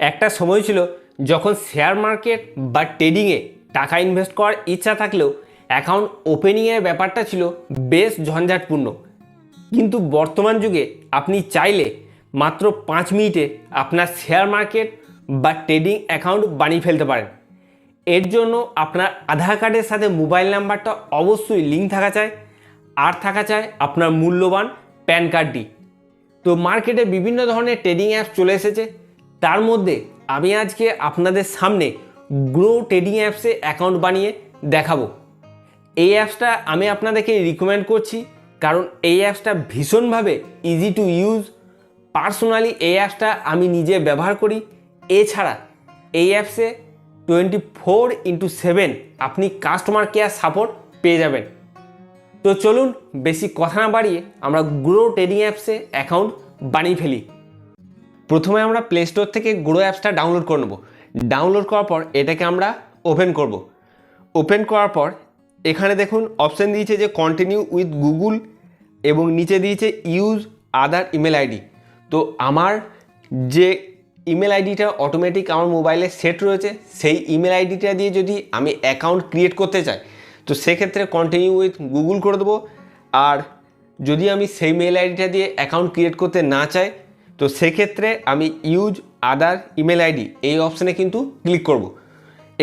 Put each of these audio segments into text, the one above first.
একটা সময় ছিল যখন শেয়ার মার্কেট বা ট্রেডিংয়ে টাকা ইনভেস্ট করার ইচ্ছা থাকলেও অ্যাকাউন্ট ওপেনিংয়ের ব্যাপারটা ছিল বেশ ঝঞ্ঝাটপূর্ণ। কিন্তু বর্তমান যুগে আপনি চাইলে মাত্র পাঁচ মিনিটে আপনার শেয়ার মার্কেট বা ট্রেডিং অ্যাকাউন্ট বানিয়ে ফেলতে পারেন। এর জন্য আপনার আধার কার্ডের সাথে মোবাইল নাম্বারটা অবশ্যই লিঙ্ক থাকা চায় আর থাকা চায় আপনার মূল্যবান প্যান কার্ডটি তো মার্কেটে বিভিন্ন ধরনের ট্রেডিং অ্যাপস চলে এসেছে তার মধ্যে আমি আজকে আপনাদের সামনে গ্রো ট্রেডিং অ্যাপসে অ্যাকাউন্ট বানিয়ে দেখাবো। এই অ্যাপসটা আমি আপনাদেরকে রিকমেন্ড করছি কারণ এই অ্যাপসটা ভীষণভাবে ইজি টু ইউজ পার্সোনালি এই অ্যাপসটা আমি নিজে ব্যবহার করি। এছাড়া এই অ্যাপসে টোয়েন্টি ফোর ইন্টু সেভেন আপনি কাস্টমার কেয়ার সাপোর্ট পেয়ে যাবেন। তো চলুন বেশি কথা না বাড়িয়ে আমরা গ্রো ট্রেডিং অ্যাপসে অ্যাকাউন্ট বানিয়ে ফেলি। প্রথমে আমরা প্লে স্টোর থেকে গ্রো অ্যাপসটা ডাউনলোড করে নেব। ডাউনলোড করার পর এটাকে আমরা ওপেন করব। ওপেন করার পর এখানে দেখুন অপশান দিয়েছে যে কন্টিনিউ উইথ গুগল এবং নিচে দিয়েছে ইউজ আদার ইমেল আইডি তো আমার যে ইমেল আইডিটা অটোমেটিক আমার মোবাইলে সেট রয়েছে, সেই ইমেল আইডিটা দিয়ে যদি আমি অ্যাকাউন্ট ক্রিয়েট করতে চাই, তো সেক্ষেত্রে কন্টিনিউ উইথ গুগল করে দেবো। আর যদি আমি সেই মেল আইডিটা দিয়ে অ্যাকাউন্ট ক্রিয়েট করতে না চাই তো সেক্ষেত্রে আমি ইউজ আদার ইমেল আইডি এই অপশানে কিন্তু ক্লিক করব।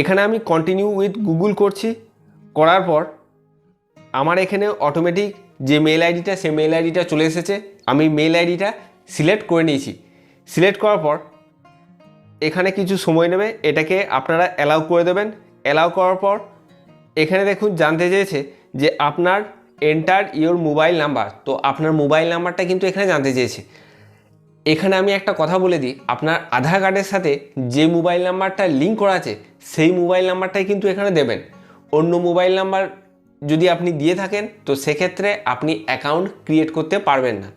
এখানে আমি কন্টিনিউ উইথ গুগল করছি, করার পর আমার এখানে অটোমেটিক যে মেল আইডিটা সেই মেল আইডিটা চলে এসেছে। আমি মেল আইডিটা সিলেক্ট করে নিয়েছি। সিলেক্ট করার পর এখানে কিছু সময় নেবে, এটাকে আপনারা অ্যালাউ করে দেবেন। অ্যালাউ করার পর এখানে দেখুন, জানতে চেয়েছে যে আপনার এন্টার ইওর মোবাইল নাম্বার তো আপনার মোবাইল নাম্বারটা কিন্তু এখানে জানতে চেয়েছে। এখানে আমি একটা কথা বলে দিই। আপনার আধার কার্ডের সাথে যে মোবাইল নাম্বারটা লিঙ্ক করা আছে, সেই মোবাইল নাম্বারটাই কিন্তু এখানে দেবেন। অন্য মোবাইল নাম্বার যদি আপনি দিয়ে থাকেন, তো সেক্ষেত্রে আপনি অ্যাকাউন্ট ক্রিয়েট করতে পারবেন না।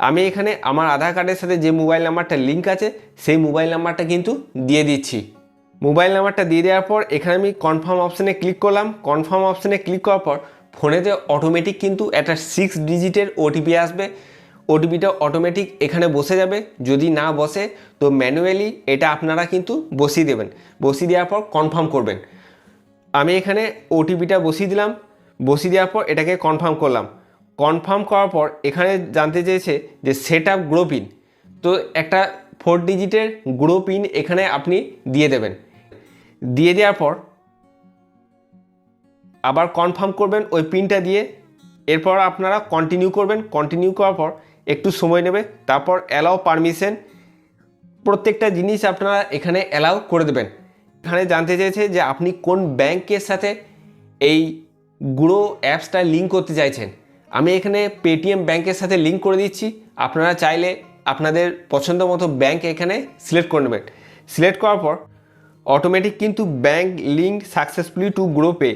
আমি এখানে আমার আধার কার্ডের সাথে যে মোবাইল নাম্বারটা লিঙ্ক আছে, সেই মোবাইল নাম্বারটা কিন্তু দিয়ে দিচ্ছি। মোবাইল নাম্বারটা দিয়ে দেওয়ার পর এখানে আমি কনফার্ম অপশানে ক্লিক করলাম। কনফার্ম অপশানে ক্লিক করার পর ফোনেতে অটোমেটিক কিন্তু একটা সিক্স ডিজিটের ওটিপি আসবে। ওটিপিটা অটোমেটিক এখানে বসে যাবে। যদি না বসে, তো ম্যানুয়ালি এটা আপনারা কিন্তু বসিয়ে দেবেন। বসিয়ে দেওয়ার পর কনফার্ম করবেন। আমি এখানে ওটিপিটা বসিয়ে দিলাম। বসিয়ে দেওয়ার পর এটাকে কনফার্ম করলাম। কনফার্ম করার পর এখানে জানতে চেয়েছে যে সেট আপ গ্রো পিন তো একটা ফোর ডিজিটের গ্রো পিন এখানে আপনি দিয়ে দেবেন। দিয়ে দেওয়ার পর আবার কনফার্ম করবেন ওই পিনটা দিয়ে। এরপর আপনারা কন্টিনিউ করবেন। কন্টিনিউ করার পর একটু সময় নেবে, তারপর অ্যালাও পারমিশন প্রত্যেকটা জিনিস আপনারা এখানে অ্যালাউ করে দেবেন। এখানে জানতে চেয়েছে যে আপনি কোন ব্যাংকের সাথে এই গ্রো অ্যাপসটা লিঙ্ক করতে চাইছেন। আমি এখানে পেটিএম ব্যাংকের সাথে লিঙ্ক করে দিচ্ছি। আপনারা চাইলে আপনাদের পছন্দ মতো ব্যাংক এখানে সিলেক্ট করে নেবেন। সিলেক্ট করার পর অটোমেটিক কিন্তু bank link successfully to Groww pay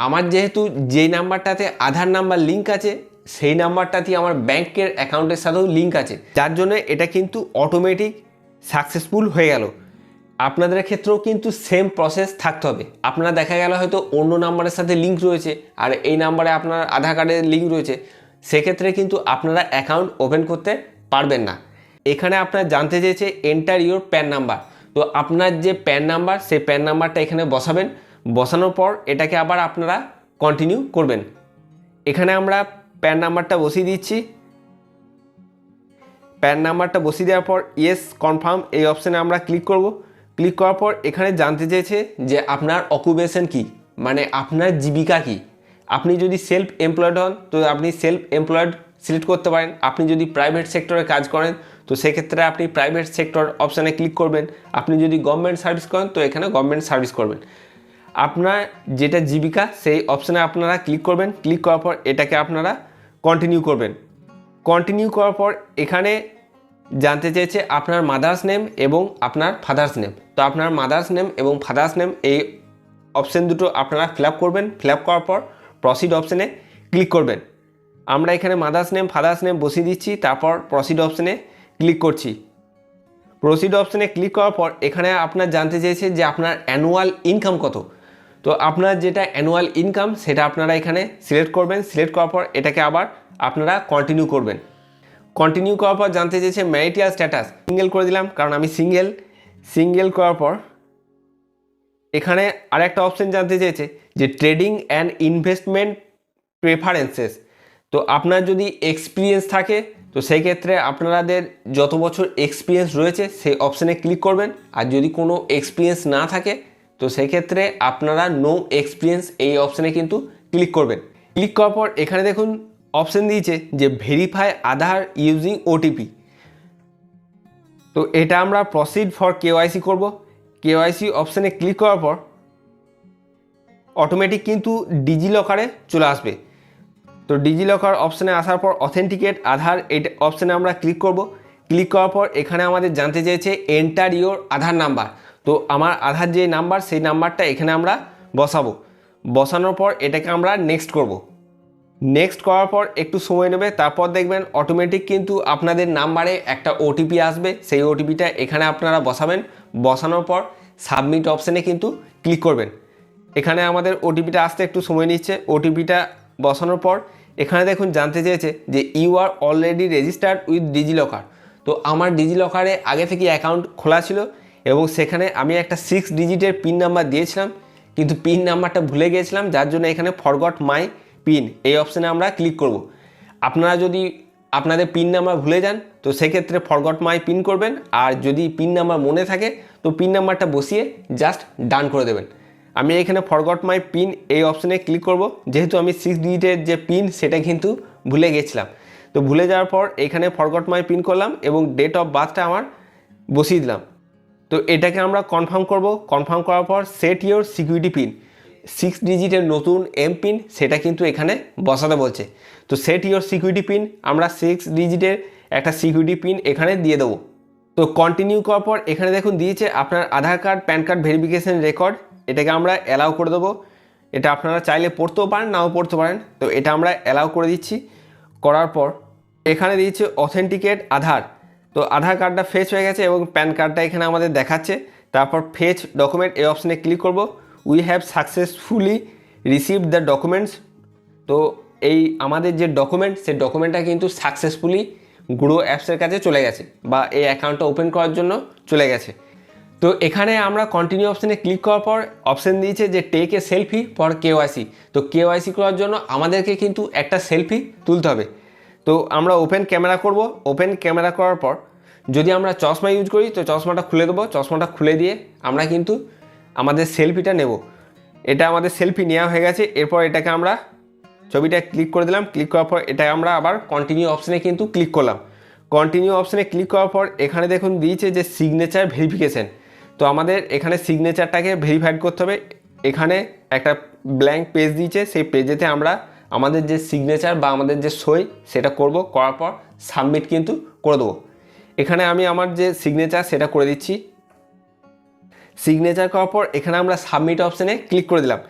আমার যেহেতু যেই নাম্বারটাতে আধার নাম্বার লিঙ্ক আছে সেই নাম্বারটাতে আমার ব্যাংকের অ্যাকাউন্টের সাথেও লিঙ্ক আছে। যার জন্য এটা কিন্তু অটোমেটিক সাকসেসফুল হয়ে গেল। আপনাদের ক্ষেত্রেও কিন্তু সেম প্রসেস থাকতে হবে। আপনারা দেখা গেল হয়তো অন্য নাম্বারের সাথে লিঙ্ক রয়েছে আর এই নাম্বারে আপনার আধার কার্ডের লিঙ্ক রয়েছে। সেক্ষেত্রে কিন্তু আপনারা অ্যাকাউন্ট ওপেন করতে পারবেন না। এখানে আপনার জানতে চেয়েছে এন্টার ইউর প্যান নাম্বার তো আপনার যে প্যান নাম্বার সেই প্যান নাম্বারটা এখানে বসাবেন। বসানোর পর এটাকে আবার আপনারা কন্টিনিউ করবেন। এখানে আমরা প্যান নাম্বারটা বসিয়ে দিচ্ছি। প্যান নাম্বারটা বসিয়ে দেওয়ার পর ইয়েস, কনফার্ম, এই অপশানে আমরা ক্লিক করব। ক্লিক করার পর এখানে জানতে চেয়েছে যে আপনার অকুপেশন কি? মানে আপনার জীবিকা কি? আপনি যদি সেলফ এমপ্লয়েড হন, তো আপনি সেলফ এমপ্লয়েড সিলেক্ট করতে পারেন। আপনি যদি প্রাইভেট সেক্টরে কাজ করেন, তো সেক্ষেত্রে আপনি প্রাইভেট সেক্টর অপশানে ক্লিক করবেন। আপনি যদি গভর্নমেন্ট সার্ভিস করেন, তো এখানে গভর্নমেন্ট সার্ভিস করবেন। আপনার যেটা জীবিকা, সেই অপশানে আপনারা ক্লিক করবেন। ক্লিক করার পর এটাকে আপনারা কন্টিনিউ করবেন। কন্টিনিউ করার পর এখানে জানতে চেয়েছে আপনার মাদার্স নেম এবং আপনার ফাদার্স নেম তো আপনার মাদার্স নেম এবং ফাদার্স নেম এই অপশান দুটো আপনারা ফিল করবেন। ফিল করার পর প্রসিড অপশানে ক্লিক করবেন। আমরা এখানে মাদার্স নেম ফাদার্স নেম বসিয়ে দিচ্ছি, তারপর প্রসিড অপশানে ক্লিক করছি। প্রসিড অপশানে ক্লিক করার পর এখানে আপনার জানতে চেয়েছে যে আপনার অ্যানুয়াল ইনকাম কত। তো আপনার যেটা অ্যানুয়াল ইনকাম সেটা আপনারা এখানে সিলেক্ট করবেন। সিলেক্ট করার পর এটাকে আবার আপনারা কন্টিনিউ করবেন। কন্টিনিউ করার পর জানতে চেয়েছে ম্যারিটিয়াল স্ট্যাটাস সিঙ্গেল করে দিলাম, কারণ আমি সিঙ্গেল সিঙ্গেল করার পর এখানে আরেকটা অপশন জানতে চেয়েছে, যে ট্রেডিং অ্যান্ড ইনভেস্টমেন্ট প্রেফারেন্সেস তো আপনার যদি এক্সপিরিয়েন্স থাকে, তো সেই ক্ষেত্রে আপনাদের যত বছর এক্সপিরিয়েন্স রয়েছে, সেই অপশানে ক্লিক করবেন। আর যদি কোনো এক্সপিরিয়েন্স না থাকে তো সেক্ষেত্রে আপনারা নো এক্সপিরিয়েন্স এই অপশানে কিন্তু ক্লিক করবেন। ক্লিক করার পর এখানে দেখুন অপশান দিয়েছে যে ভেরিফাই আধার ইউজিং ওটিপি তো এটা আমরা প্রসিড ফর কেওয়াইসি করব। কেওয়াইসি অপশানে ক্লিক করার পর অটোমেটিক কিন্তু ডিজিলকারে চলে আসবে। তো ডিজিলকার অপশানে আসার পর অথেন্টিকেট আধার এটা অপশানে আমরা ক্লিক করব। ক্লিক করার পর এখানে আমাদের জানতে চেয়েছে এন্টার ইওর আধার নাম্বার তো আমার আধার যে নাম্বার, সেই নাম্বারটা এখানে আমরা বসাবো। বসানোর পর এটাকে আমরা নেক্সট করব। নেক্সট করার পর একটু সময় নেবে, তারপর দেখবেন অটোমেটিক কিন্তু আপনাদের নাম্বারে একটা ওটিপি আসবে। সেই ওটিপিটা এখানে আপনারা বসাবেন। বসানোর পর সাবমিট অপশানে কিন্তু ক্লিক করবেন। এখানে আমাদের ওটিপিটা আসতে একটু সময় নিচ্ছে। ওটিপিটা বসানোর পর এখানে দেখুন জানতে চেয়েছে যে you are already registered with DigiLocker তো আমার ডিজিলকারে আগে থেকে অ্যাকাউন্ট খোলা ছিল। এবং সেখানে আমি একটা সিক্স ডিজিটের পিন নাম্বার দিয়েছিলাম, কিন্তু পিন নাম্বারটা ভুলে গিয়েছিলাম, যার জন্য এখানে ফরগট মাই পিন এই অপশানে আমরা ক্লিক করব। আপনারা যদি আপনাদের পিন নাম্বার ভুলে যান, তো সেক্ষেত্রে ফরগট মাই পিন করবেন, আর যদি পিন নাম্বার মনে থাকে, তো পিন নাম্বারটা বসিয়ে জাস্ট ডান করে দেবেন। আমি এখানে ফরগট মাই পিন এই অপশানে ক্লিক করব, যেহেতু আমি সিক্স ডিজিটের যে পিন সেটা কিন্তু ভুলে গেছিলাম তো ভুলে যাওয়ার পর এখানে ফরগট মাই পিন করলাম এবং ডেট অফ বার্থটা আমার বসিয়ে দিলাম। তো এটাকে আমরা কনফার্ম করব। কনফার্ম করার পর set your security pin six ডিজিটের নতুন এম পিন সেটা কিন্তু এখানে বসাতে বলছে। তো সেট ইওর সিকিউরিটি পিন আমরা সিক্স ডিজিটের একটা সিকিউরিটি পিন এখানে দিয়ে দেবো। তো কন্টিনিউ করার পর এখানে দেখুন দিয়েছে আপনার Aadhaar card PAN card verification record এটাকে আমরা অ্যালাউ করে দেবো। এটা আপনারা চাইলে পড়তেও পারেন, নাও পড়তে পারেন। তো এটা আমরা অ্যালাউ করে দিচ্ছি। করার পর এখানে দিয়েছে অথেন্টিকেট আধার। তো আধার কার্ডটা ফেচ হয়ে গেছে এবং প্যান কার্ডটা এখানে আমাদের দেখাচ্ছে। তারপর ফেচ ডকুমেন্ট এই অপশানে ক্লিক করব। We have successfully received the documents তো এই আমাদের যে ডকুমেন্ট সেই ডকুমেন্টটা কিন্তু সাকসেসফুলি গ্রো অ্যাপসের কাছে চলে গেছে বা এই অ্যাকাউন্টটা ওপেন করার জন্য চলে গেছে। তো এখানে আমরা কন্টিনিউ অপশানে ক্লিক করার পর অপশান দিয়েছে যে take a selfie for KYC তো কেওয়াইসি করার জন্য আমাদেরকে কিন্তু একটা সেলফি তুলতে হবে। তো আমরা ওপেন ক্যামেরা করব। ওপেন ক্যামেরা করার পর যদি আমরা চশমা ইউজ করি, তো চশমাটা খুলে দেবো। চশমাটা খুলে দিয়ে আমরা কিন্তু আমাদের সেলফিটা নেব। এটা আমাদের সেলফি নেওয়া হয়ে গেছে। এরপর এটাকে আমরা ছবিটা ক্লিক করে দিলাম। ক্লিক করার পর এটা আমরা আবার কন্টিনিউ অপশানে কিন্তু ক্লিক করলাম। কন্টিনিউ অপশানে ক্লিক করার পর এখানে দেখুন দিয়েছে যে সিগনেচার ভেরিফিকেশান তো আমাদের এখানে সিগনেচারটাকে ভেরিফাইড করতে হবে। এখানে একটা ব্ল্যাঙ্ক পেজ দিয়েছে। সেই পেজেতে আমরা আমাদের যে সিগনেচার বা আমাদের যে সই সেটা করব, করার পর সাবমিট কিন্তু করে দেবো। এখানে আমি আমার যে সিগনেচার সেটা করে দিচ্ছি। সিগনেচার করার পর এখানে আমরা সাবমিট অপশানে ক্লিক করে দিলাম।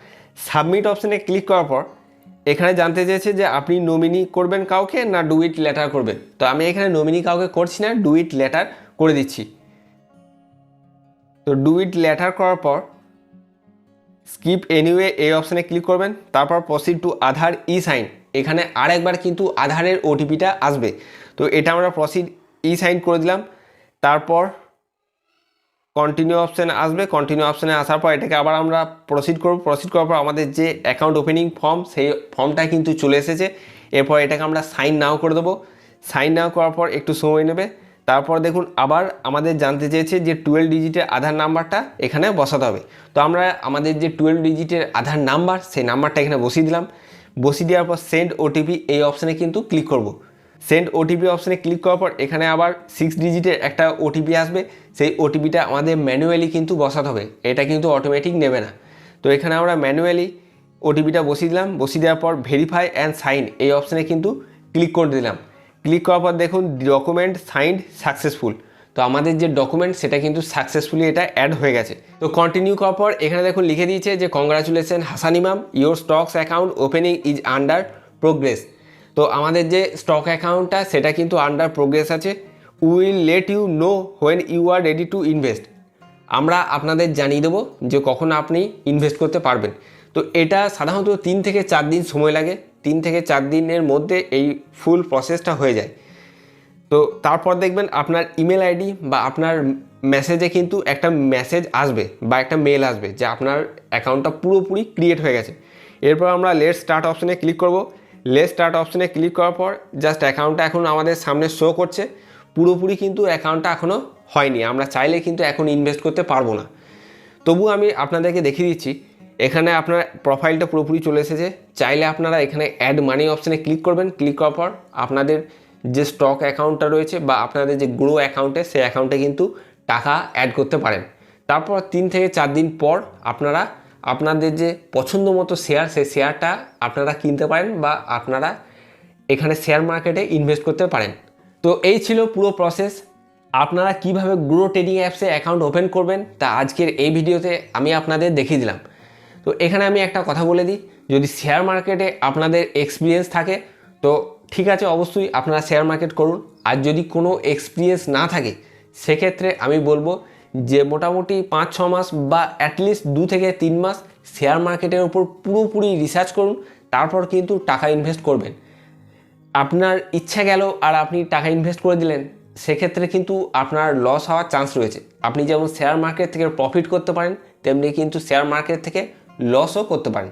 সাবমিট অপশানে ক্লিক করার পর এখানে জানতে চেয়েছে যে আপনি নমিনি করবেন কাউকে না ডুইট লেটার করবেন। তো আমি এখানে নমিনি কাউকে করছি না ডুইট লেটার করে দিচ্ছি। তো ডুইট লেটার করার পর স্কিপ এনিওয়ে এই অপশানে ক্লিক করবেন, তারপর proceed to Aadhaar e sign এখানে আরেকবার কিন্তু আধারের ওটিপিটা আসবে। তো এটা আমরা প্রসিড ই সাইন করে দিলাম। তারপর কন্টিনিউ অপশান আসবে। কন্টিনিউ অপশানে আসার পর এটাকে আবার আমরা প্রসিড করব। প্রসিড করার পর আমাদের যে অ্যাকাউন্ট ওপেনিং ফর্ম সেই ফর্মটা কিন্তু চলে এসেছে। এরপর এটাকে আমরা সাইন নাও করে দেবো। সাইন নাও করার পর একটু সময় নেবে। তারপর দেখুন আবার আমাদের জানতে চেয়েছে যে টুয়েলভ ডিজিটের আধার নাম্বারটা এখানে বসাতে হবে। তো আমরা আমাদের যে টুয়েলভ ডিজিটের আধার নাম্বার, সেই নাম্বারটা এখানে বসিয়ে দিলাম। বসিয়ে দেওয়ার পর সেন্ড ওটিপি এই অপশানে কিন্তু ক্লিক করব। সেন্ড ওটিপি অপশানে ক্লিক করার পর এখানে আবার সিক্স ডিজিটের একটা ওটিপি আসবে। সেই ওটিপিটা আমাদের ম্যানুয়ালি কিন্তু বসাতে হবে। এটা কিন্তু অটোমেটিক নেবে না। তো এখানে আমরা ম্যানুয়ালি ওটিপিটা বসিয়ে দিলাম। বসিয়ে দেওয়ার পর ভেরিফাই অ্যান্ড সাইন এই অপশানে কিন্তু ক্লিক করে দিলাম। ক্লিক করার পর দেখুন ডকুমেন্ট সাইন্ড সাকসেসফুল তো আমাদের যে ডকুমেন্ট সেটা কিন্তু সাকসেসফুলি এটা অ্যাড হয়ে গেছে। তো কন্টিনিউ করার পর এখানে দেখুন লিখে দিয়েছে যে congratulation Hasan Imam your stocks account opening is under progress তো আমাদের যে স্টক অ্যাকাউন্টটা সেটা কিন্তু আন্ডার প্রোগ্রেস আছে। Will let you know when you are ready to invest আমরা আপনাদের জানিয়ে দেবো যে কখন আপনি ইনভেস্ট করতে পারবেন। তো এটা সাধারণত তিন থেকে চার দিন সময় লাগে। তিন থেকে চার দিনের মধ্যে এই ফুল প্রসেসটা হয়ে যায়। তো তারপর দেখবেন আপনার ইমেল আইডি বা আপনার মেসেজে কিন্তু একটা মেসেজ আসবে বা একটা মেল আসবে যে আপনার অ্যাকাউন্টটা পুরোপুরি ক্রিয়েট হয়ে গেছে। এরপর আমরা লেট স্টার্ট অপশনে ক্লিক করব। লেট স্টার্ট অপশনে ক্লিক করার পর জাস্ট অ্যাকাউন্টটা এখন আমাদের সামনে শো করছে। পুরোপুরি কিন্তু অ্যাকাউন্টটা এখনও হয়নি। আমরা চাইলে কিন্তু এখন ইনভেস্ট করতে পারব না। তবু আমি আপনাদেরকে দেখিয়ে দিচ্ছি এখানে আপনার প্রোফাইলটা পুরোপুরি চলে এসেছে। চাইলে আপনারা এখানে অ্যাড মানি অপশানে ক্লিক করবেন। ক্লিক করার পর আপনাদের যে স্টক অ্যাকাউন্টটা রয়েছে বা আপনাদের যে গ্রো অ্যাকাউন্টে সেই অ্যাকাউন্টে কিন্তু টাকা অ্যাড করতে পারেন। তারপর তিন থেকে চার দিন পর আপনারা আপনাদের যে পছন্দ মতো শেয়ার সেই শেয়ারটা আপনারা কিনতে পারেন বা আপনারা এখানে শেয়ার মার্কেটে ইনভেস্ট করতে পারেন। তো এই ছিল পুরো প্রসেস আপনারা কীভাবে গ্রো ট্রেডিং অ্যাপসে অ্যাকাউন্ট ওপেন করবেন, তা আজকের এই ভিডিওতে আমি আপনাদের দেখিয়ে দিলাম। তো এখানে আমি একটা কথা বলে দিই, যদি শেয়ার মার্কেটে আপনাদের এক্সপিরিয়েন্স থাকে, তো ঠিক আছে অবশ্যই আপনারা শেয়ার মার্কেট করুন। আর যদি কোনো এক্সপিরিয়েন্স না থাকে, সেক্ষেত্রে আমি বলব যে মোটামুটি পাঁচ, ছ মাস বা অ্যাটলিস্ট দু থেকে তিন মাস শেয়ার মার্কেটের উপর পুরোপুরি রিসার্চ করুন, তারপর কিন্তু টাকা ইনভেস্ট করবেন। আপনার ইচ্ছা গেল আর আপনি টাকা ইনভেস্ট করে দিলেন, সেক্ষেত্রে কিন্তু আপনার লস হওয়ার চান্স রয়েছে। আপনি যেমন শেয়ার মার্কেট থেকে প্রফিট করতে পারেন, তেমনি কিন্তু শেয়ার মার্কেট থেকে লসও করতে পারেন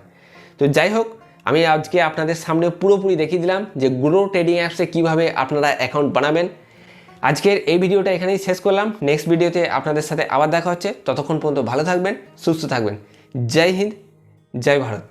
তো যাই হোক, আমি আজকে আপনাদের সামনে পুরোপুরি দেখিয়ে দিলাম যে গ্রো ট্রেডিং অ্যাপসে কীভাবে আপনারা অ্যাকাউন্ট বানাবেন। আজকের এই ভিডিওটা এখানেই শেষ করলাম। নেক্সট ভিডিওতে আপনাদের সাথে আবার দেখা হচ্ছে। ততক্ষণ পর্যন্ত ভালো থাকবেন, সুস্থ থাকবেন। জয় হিন্দ, জয় ভারত।